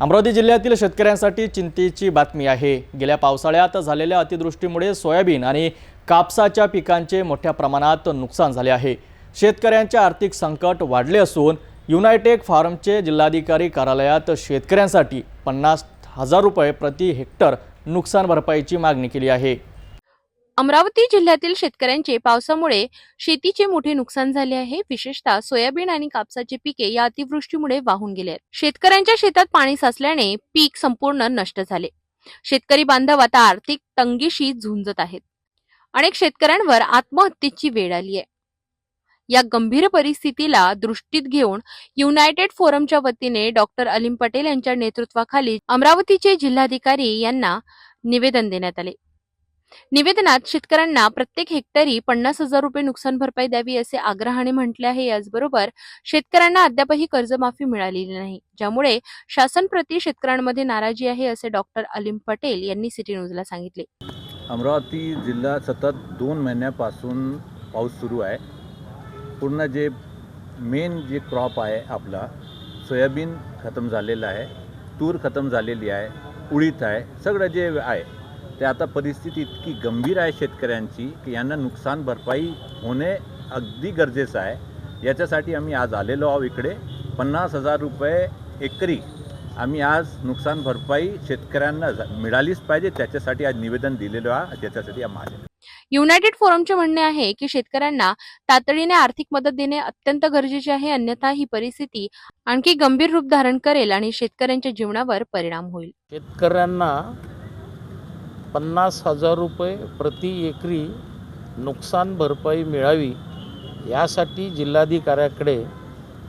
अमरावती जिल्ह्यातील शेतकऱ्यांसाठी चिंतेची बातमी आहे. गेल्या पावसाळ्यात झालेल्या अतिवृष्टीमुळे सोयाबीन आणि कापसाच्या पिकांचे मोठ्या प्रमाणात नुकसान झाले आहे. शेतकऱ्यांचे आर्थिक संकट वाढले असून युनायटेड फार्मचे जिल्हाधिकारी कार्यालयात शेतकऱ्यांसाठी पन्नास हजार रुपये प्रति हेक्टर नुकसान भरपाईची मागणी केली आहे. अमरावती जिल्ह्यातील शेतकऱ्यांचे पावसामुळे शेतीचे मोठे नुकसान झाले आहे. विशेषतः सोयाबीन आणि कापसाची पिके या अतिवृष्टीमुळे वाहून गेले आहेत. शेतकऱ्यांच्या शेतात पाणी साचल्याने पीक संपूर्ण नष्ट झाले. शेतकरी बांधव आता आर्थिक तंगीशी झुंजत आहेत. अनेक शेतकऱ्यांवर आत्महत्येची वेळ आली आहे. या गंभीर परिस्थितीला दृष्टीत घेऊन युनायटेड फोरमच्या वतीने डॉक्टर अलीम पटेल यांच्या नेतृत्वाखाली अमरावतीचे जिल्हाधिकारी यांना निवेदन देण्यात आले. निवेदनात शेतकऱ्यांना प्रत्येक हेक्टरी पन्नास हजार रुपये नुकसान भरपाई द्यावी असे आग्रहाने म्हटले आहे. याचबरोबर शेतकऱ्यांना अद्यापही कर्जमाफी मिळालेली नाही ज्यामुळे शासनप्रती शेतकऱ्यांमध्ये नाराजी आहे असे डॉक्टर अलीम पटेल यांनी सिटी न्यूजला सांगितले. अमरावती जिल्हा सतत दोन महिन्यापासून पाऊस सुरू आहे. पूर्ण जे मेन जे क्रॉप आहे आपला सोयाबीन खतम झालेलं आहे तूर खतम झालेली आहे उडीद आहे सगळं जे आहे ते आता परिस्थिती इतकी गंभीर आहे शेतकऱ्यांची की यांना नुकसान भरपाई होणे अगदी गरजेचं आहे. याच्यासाठी आम्ही आज आलेलो आहोत इकडे. पन्नास हजार रुपये एकरी आम्ही आज नुकसान भरपाई शेतकऱ्यांना मिळालीच पाहिजे. त्याच्यासाठी आज निवेदन दिलेलं आहे. त्याच्यासाठी आम्ही आलेलो युनायटेड फोरमचे म्हणणे आहे की शेतकऱ्यांना तातडीने आर्थिक मदत देणे अत्यंत गरजेचे आहे. अन्यथा ही परिस्थिती आणखी गंभीर रूप धारण करेल आणि शेतकऱ्यांच्या जीवनावर परिणाम होईल. शेतकऱ्यांना पन्नास हजार रुपये प्रति एकरी नुकसान भरपाई मिळावी यासाठी जिल्हाधिकाऱ्याकडे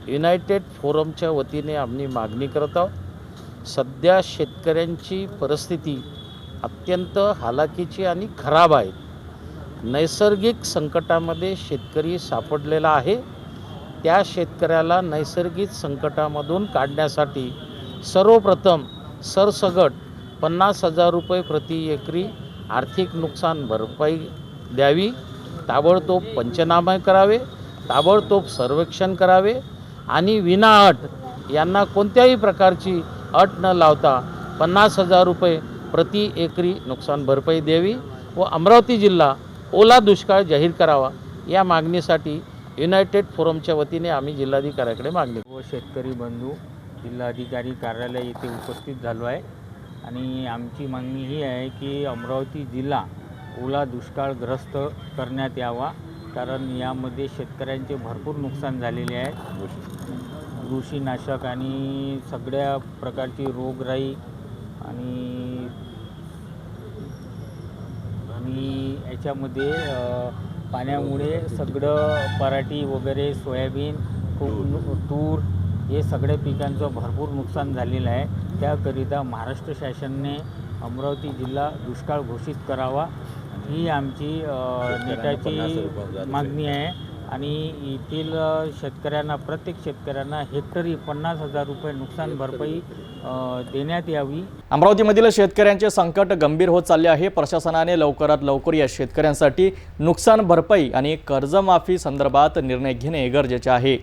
युनायटेड फोरमच्या वतीने आम्ही मागणी करत आहोत. सध्या शेतकऱ्यांची परिस्थिती अत्यंत हालाकीची आणि खराब आहे. नैसर्गिक संकटामध्ये शेतकरी सापडलेला आहे. त्या शेतकऱ्याला नैसर्गिक संकटामधून काढण्यासाठी सर्वप्रथम सरसगट पन्नास हजार रुपये प्रति एकरी आर्थिक नुकसान भरपाई द्यावी. ताबडतोब पंचनामे करावे ताबडतोब सर्वेक्षण करावे आणि विनाअट यांना कोणत्याही प्रकारची अट न लावता पन्नास हजार रुपये प्रति एकरी नुकसान भरपाई द्यावी व अमरावती जिल्हा ओला दुष्काळ जाहीर करावा या मागणीसाठी युनायटेड फोरमच्या वतीने आम्ही जिल्हाधिकाऱ्याकडे मागणी व शेतकरी बंधू जिल्हाधिकारी कार्यालय येथे उपस्थित झालो आहे. आणि आमची मागणी ही आहे की अमरावती जिल्हा ओला दुष्काळग्रस्त करण्यात यावा कारण यामध्ये शेतकऱ्यांचे भरपूर नुकसान झालेले आहे. बुरशीनाशक आणि सगळ्या प्रकारची रोगराई आणि आणि याच्यामध्ये पाण्यामुळे सगळं पराठी वगैरे सोयाबीन तूर हे सगळ्या पिकांचं भरपूर नुकसान झालेलं आहे. त्याकरिता महाराष्ट्र शासनाने अमरावती जिल्हा दुष्काळ घोषित करावा. ही आमची रुपये मागणी आहे. आणि येथील शेतकऱ्यांना प्रत्येक शेतकऱ्यांना हेक्टरी पन्नास हजार रुपये नुकसान भरपाई देण्यात यावी. अमरावतीमधील शेतकऱ्यांचे संकट गंभीर होत चालले आहे. प्रशासनाने लवकरात लवकर या शेतकऱ्यांसाठी नुकसान भरपाई आणि कर्जमाफी संदर्भात निर्णय घेणे गरजेचे आहे.